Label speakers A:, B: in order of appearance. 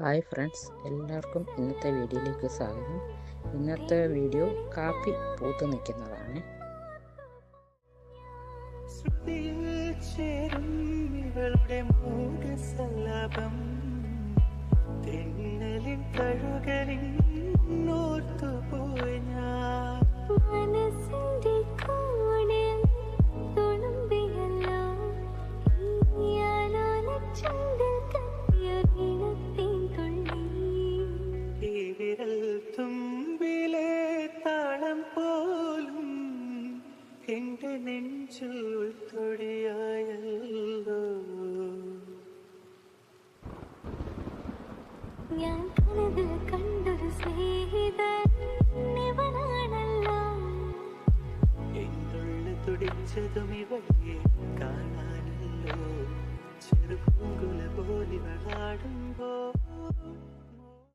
A: Hi friends എല്ലാവർക്കും ഇന്നത്തെ വീഡിയോയിലേക്ക് സ്വാഗതം. ഇന്നത്തെ വീഡിയോ കാപ്പി പൂത്ത് നിൽക്കുന്നതാണ്.
B: ഇവളുടെ മൂകസല്ലാപം തെന്നലിൻ ഓർത്തുപോയി എന്റെ നെഞ്ചിൽ തൊടിയായല്ലോ
C: ഞാൻ കണത് കണ്ടൊരു സ്നേഹിതൻ ഇവനാണല്ലോ.
B: എന്തുള്ള തുടിച്ചതും ഇവയെ കാണാനല്ലോ. ചെറുപൂങ്കുല പോലിവളാടും